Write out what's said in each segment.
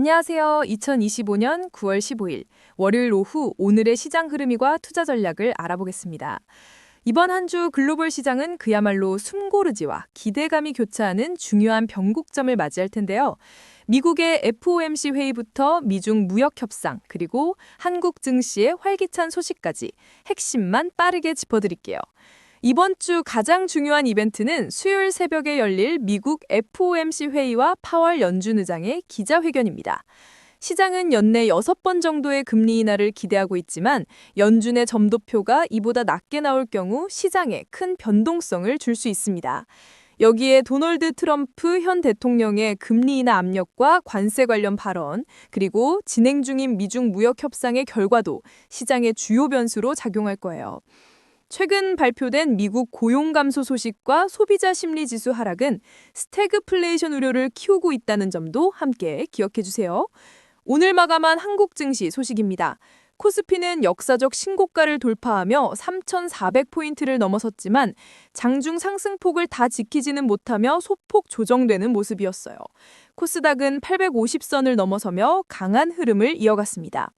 안녕하세요. 2025년 9월 15일 월요일 오후 오늘의 시장 흐름과 투자 전략을 알아보겠습니다. 이번 한 주 글로벌 시장은 그야말로 숨고르지와 기대감이 교차하는 중요한 변곡점을 맞이할 텐데요. 미국의 FOMC 회의부터 미중 무역 협상 그리고 한국 증시의 활기찬 소식까지 핵심만 빠르게 짚어드릴게요. 이번 주 가장 중요한 이벤트는 수요일 새벽에 열릴 미국 FOMC 회의와 파월 연준 의장의 기자회견입니다. 시장은 연내 6번 정도의 금리 인하를 기대하고 있지만 연준의 점도표가 이보다 낮게 나올 경우 시장에 큰 변동성을 줄 수 있습니다. 여기에 도널드 트럼프 현 대통령의 금리 인하 압력과 관세 관련 발언, 그리고 진행 중인 미중 무역 협상의 결과도 시장의 주요 변수로 작용할 거예요. 최근 발표된 미국 고용 감소 소식과 소비자 심리 지수 하락은 스태그플레이션 우려를 키우고 있다는 점도 함께 기억해 주세요. 오늘 마감한 한국 증시 소식입니다. 코스피는 역사적 신고가를 돌파하며 3,400포인트를 넘어섰지만 장중 상승폭을 다 지키지는 못하며 소폭 조정되는 모습이었어요. 코스닥은 850선을 넘어서며 강한 흐름을 이어갔습니다.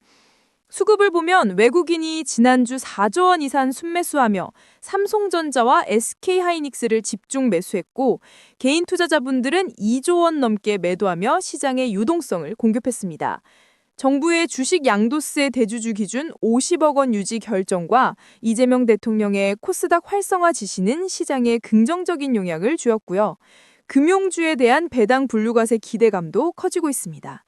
수급을 보면 외국인이 지난주 4조 원 이상 순매수하며 삼성전자와 SK하이닉스를 집중 매수했고 개인 투자자분들은 2조 원 넘게 매도하며 시장의 유동성을 공급했습니다. 정부의 주식 양도세 대주주 기준 50억 원 유지 결정과 이재명 대통령의 코스닥 활성화 지시는 시장에 긍정적인 영향을 주었고요. 금융주에 대한 배당 분류과세 기대감도 커지고 있습니다.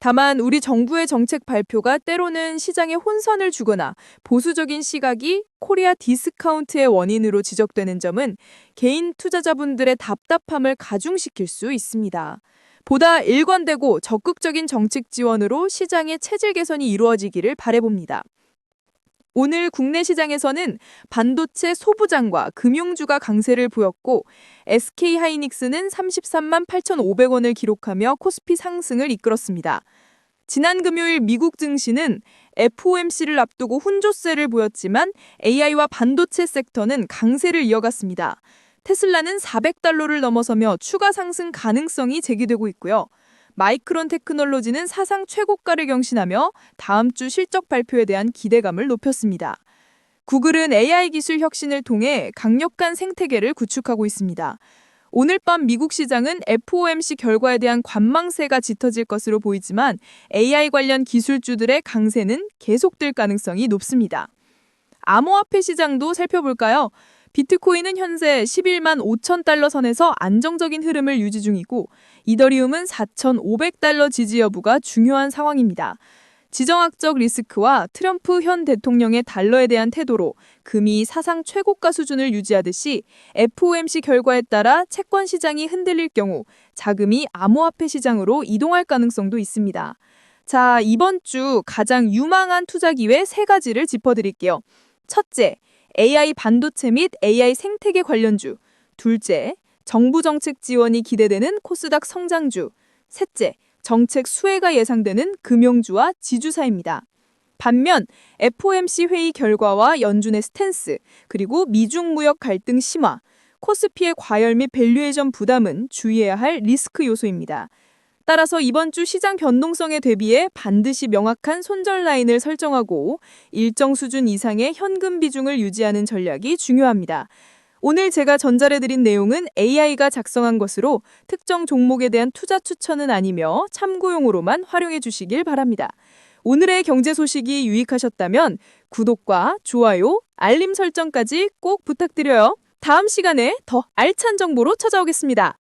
다만 우리 정부의 정책 발표가 때로는 시장에 혼선을 주거나 보수적인 시각이 코리아 디스카운트의 원인으로 지적되는 점은 개인 투자자분들의 답답함을 가중시킬 수 있습니다. 보다 일관되고 적극적인 정책 지원으로 시장의 체질 개선이 이루어지기를 바래봅니다. 오늘 국내 시장에서는 반도체 소부장과 금융주가 강세를 보였고 SK하이닉스는 33만 8,500원을 기록하며 코스피 상승을 이끌었습니다. 지난 금요일 미국 증시는 FOMC를 앞두고 훈조세를 보였지만 AI와 반도체 섹터는 강세를 이어갔습니다. 테슬라는 400달러를 넘어서며 추가 상승 가능성이 제기되고 있고요. 마이크론 테크놀로지는 사상 최고가를 경신하며 다음 주 실적 발표에 대한 기대감을 높였습니다. 구글은 AI 기술 혁신을 통해 강력한 생태계를 구축하고 있습니다. 오늘 밤 미국 시장은 FOMC 결과에 대한 관망세가 짙어질 것으로 보이지만 AI 관련 기술주들의 강세는 계속될 가능성이 높습니다. 암호화폐 시장도 살펴볼까요? 비트코인은 현재 11만 5천 달러 선에서 안정적인 흐름을 유지 중이고 이더리움은 4,500달러 지지 여부가 중요한 상황입니다. 지정학적 리스크와 트럼프 현 대통령의 달러에 대한 태도로 금이 사상 최고가 수준을 유지하듯이 FOMC 결과에 따라 채권 시장이 흔들릴 경우 자금이 암호화폐 시장으로 이동할 가능성도 있습니다. 자, 이번 주 가장 유망한 투자 기회 세 가지를 짚어드릴게요. 첫째, AI 반도체 및 AI 생태계 관련주. 둘째, 정부 정책 지원이 기대되는 코스닥 성장주. 셋째, 정책 수혜가 예상되는 금융주와 지주사입니다. 반면 FOMC 회의 결과와 연준의 스탠스, 그리고 미중 무역 갈등 심화, 코스피의 과열 및 밸류에이션 부담은 주의해야 할 리스크 요소입니다. 따라서 이번 주 시장 변동성에 대비해 반드시 명확한 손절 라인을 설정하고 일정 수준 이상의 현금 비중을 유지하는 전략이 중요합니다. 오늘 제가 전달해드린 내용은 AI가 작성한 것으로 특정 종목에 대한 투자 추천은 아니며 참고용으로만 활용해 주시길 바랍니다. 오늘의 경제 소식이 유익하셨다면 구독과 좋아요, 알림 설정까지 꼭 부탁드려요. 다음 시간에 더 알찬 정보로 찾아오겠습니다.